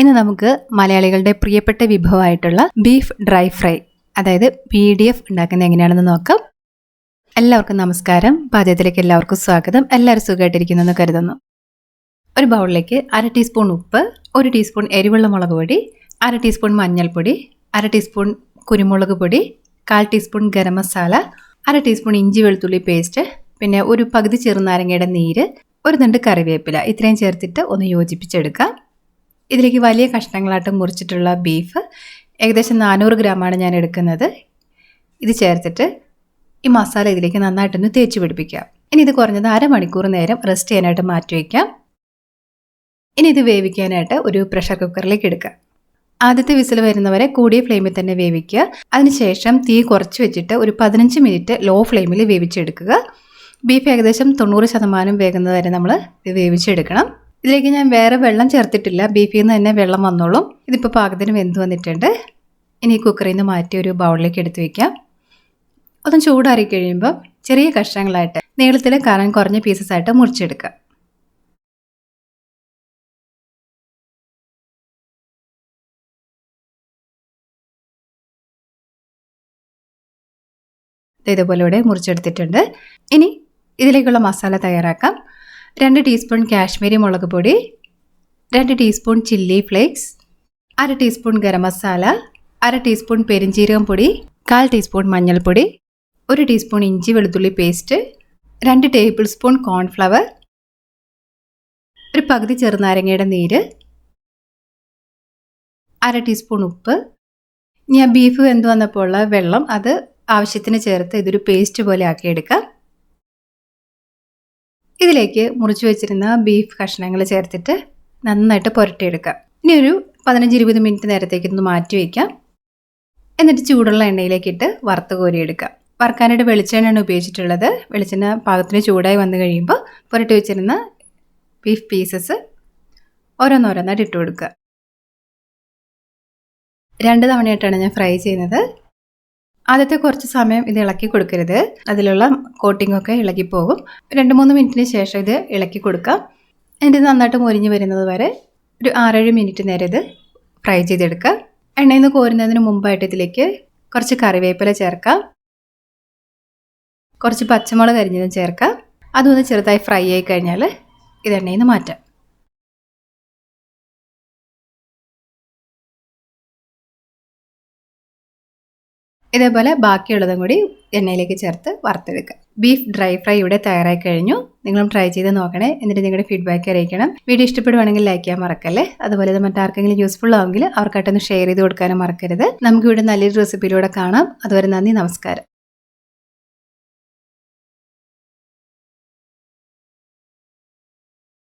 ഇന്ന് നമുക്ക് മലയാളികളുടെ പ്രിയപ്പെട്ട വിഭവമായിട്ടുള്ള ബീഫ് ഡ്രൈ ഫ്രൈ അതായത് പി ഡി എഫ് ഉണ്ടാക്കുന്നത് എങ്ങനെയാണെന്ന് നോക്കാം. എല്ലാവർക്കും നമസ്കാരം. പാചകത്തിലേക്ക് എല്ലാവർക്കും സ്വാഗതം. എല്ലാവരും സുഖമായിട്ടിരിക്കുന്നെന്ന് കരുതുന്നു. ഒരു ബൗളിലേക്ക് അര ടീസ്പൂൺ ഉപ്പ് ഒരു ടീസ്പൂൺ എരിവുള്ള മുളക് പൊടി അര ടീസ്പൂൺ മഞ്ഞൾപ്പൊടി അര ടീസ്പൂൺ കുരുമുളക് പൊടി കാൽ ടീസ്പൂൺ ഗരം മസാല അര ടീസ്പൂൺ ഇഞ്ചി വെളുത്തുള്ളി പേസ്റ്റ് പിന്നെ ഒരു പകുതി ചെറുനാരങ്ങയുടെ നീര് ഒരു രണ്ട് കറിവേപ്പില. ഇത്രയും ചേർത്തിട്ട് ഒന്ന് യോജിപ്പിച്ചെടുക്കാം. ഇതിലേക്ക് വലിയ കഷ്ണങ്ങളായിട്ട് മുറിച്ചിട്ടുള്ള ബീഫ് ഏകദേശം നാനൂറ് ഗ്രാമാണ് ഞാൻ എടുക്കുന്നത്. ഇത് ചേർത്തിട്ട് ഈ മസാല ഇതിലേക്ക് നന്നായിട്ടൊന്ന് തേച്ച് പിടിപ്പിക്കാം. ഇനി ഇത് കുറഞ്ഞത് അരമണിക്കൂർ നേരം റെസ്റ്റ് ചെയ്യാനായിട്ട് മാറ്റി വയ്ക്കാം ഇനി ഇത് വേവിക്കാനായിട്ട് ഒരു പ്രഷർ കുക്കറിലേക്ക് എടുക്കാം. ആദ്യത്തെ വിസിൽ വരുന്നവരെ കൂടിയ ഫ്ലെയിമിൽ തന്നെ വേവിക്കുക. അതിനുശേഷം തീ കുറച്ച് വെച്ചിട്ട് ഒരു പതിനഞ്ച് മിനിറ്റ് ലോ ഫ്ലെയിമിൽ വേവിച്ചെടുക്കുക. ബീഫ് ഏകദേശം തൊണ്ണൂറ് ശതമാനം വേകുന്നത് വരെ നമ്മൾ വേവിച്ചെടുക്കണം. ഇതിലേക്ക് ഞാൻ വേറെ വെള്ളം ചേർത്തിട്ടില്ല. ബീഫിൽ നിന്ന് തന്നെ വെള്ളം വന്നോളും. ഇതിപ്പോൾ പാകത്തിന് വെന്ത് വന്നിട്ടുണ്ട്. ഇനി കുക്കറിൽ നിന്ന് മാറ്റി ഒരു ബൗളിലേക്ക് എടുത്ത് വയ്ക്കാം അതും ചൂടാറി കഴിയുമ്പോൾ ചെറിയ കഷ്ണങ്ങളായിട്ട് നീളത്തിൽ കനം കുറഞ്ഞ പീസസ് ആയിട്ട് മുറിച്ചെടുക്കാം. ഇതുപോലെ ഇവിടെ മുറിച്ചെടുത്തിട്ടുണ്ട്. ഇനി ഇതിലേക്കുള്ള മസാല തയ്യാറാക്കാം. രണ്ട് ടീസ്പൂൺ കാശ്മീരി മുളക് പൊടി രണ്ട് ടീസ്പൂൺ ചില്ലി ഫ്ലേക്സ് അര ടീസ്പൂൺ ഗരം മസാല അര ടീസ്പൂൺ പെരിഞ്ചീരകം പൊടി കാൽ ടീസ്പൂൺ മഞ്ഞൾപ്പൊടി ഒരു ടീസ്പൂൺ ഇഞ്ചി വെളുത്തുള്ളി പേസ്റ്റ് രണ്ട് ടേബിൾ സ്പൂൺ കോൺഫ്ലവർ ഒരു പകുതി ചെറുനാരങ്ങയുടെ നീര് അര ടീസ്പൂൺ ഉപ്പ്. ഞാൻ ബീഫ് വെന്ത് വന്നപ്പോൾ ഉള്ള വെള്ളം അത് ആവശ്യത്തിന് ചേർത്ത് ഇതൊരു പേസ്റ്റ് പോലെ ആക്കിയെടുക്കാം. ഇതിലേക്ക് മുറിച്ചു വെച്ചിരുന്ന ബീഫ് കഷ്ണങ്ങൾ ചേർത്തിട്ട് നന്നായിട്ട് പുരട്ടിയെടുക്കാം. ഇനി ഒരു പതിനഞ്ച് ഇരുപത് മിനിറ്റ് നേരത്തേക്ക് ഒന്ന് മാറ്റി വയ്ക്കാം എന്നിട്ട് ചൂടുള്ള എണ്ണയിലേക്ക് ഇട്ട് വറുത്ത് കോരിയെടുക്കാം. വറുക്കാനായിട്ട് വെളിച്ചെണ്ണയാണ് ഉപയോഗിച്ചിട്ടുള്ളത്. വെളിച്ചെണ്ണ പാകത്തിന് ചൂടായി വന്നു കഴിയുമ്പോൾ പുരട്ടി വെച്ചിരുന്ന ബീഫ് പീസസ് ഓരോന്നോരോന്നായിട്ട് ഇട്ട് കൊടുക്കുക. രണ്ട് തവണയായിട്ടാണ് ഞാൻ ഫ്രൈ ചെയ്യുന്നത്. ആദ്യത്തെ കുറച്ച് സമയം ഇത് ഇളക്കി കൊടുക്കരുത്. അതിലുള്ള കോട്ടിംഗ് ഒക്കെ പോകും. രണ്ട് മൂന്ന് മിനിറ്റിന് ശേഷം ഇത് ഇളക്കി കൊടുക്കാം. എന്നിട്ട് നന്നായിട്ട് മൊരിഞ്ഞ് വരുന്നത് വരെ ഒരു ആറേഴ് മിനിറ്റ് നേരം ഇത് ഫ്രൈ ചെയ്തെടുക്കുക എണ്ണയിൽ നിന്ന് കോരുന്നതിന് മുമ്പായിട്ട് ഇതിലേക്ക് കുറച്ച് കറിവേപ്പില ചേർക്കാം. കുറച്ച് പച്ചമുളക് അരിഞ്ഞതും ചേർക്കാം. അതൊന്ന് ചെറുതായി ഫ്രൈ ആയി കഴിഞ്ഞാൽ ഇത് എണ്ണയിൽ നിന്ന് മാറ്റാം. ഇതേപോലെ ബാക്കിയുള്ളതും കൂടി എണ്ണയിലേക്ക് ചേർത്ത് വറുത്തെടുക്കുക. ബീഫ് ഡ്രൈ ഫ്രൈ ഇവിടെ തയ്യാറായി കഴിഞ്ഞു. നിങ്ങളും ട്രൈ ചെയ്ത് നോക്കണേ. എന്നിട്ട് നിങ്ങളുടെ ഫീഡ്ബാക്ക് അറിയിക്കണം. വീഡിയോ ഇഷ്ടപ്പെടുവാണെങ്കിൽ ലൈക്ക് ചെയ്യാൻ മറക്കല്ലേ? അതുപോലെ ഇത് മറ്റാർക്കെങ്കിലും യൂസ്ഫുൾ ആവുമെങ്കിൽ അവർക്കായിട്ടൊന്ന് ഷെയർ ചെയ്ത് കൊടുക്കാനും മറക്കരുത്. നമുക്ക് ഇവിടെ നല്ലൊരു റെസിപ്പിയിലൂടെ കാണാം. അതുവരെ നന്ദി നമസ്കാരം.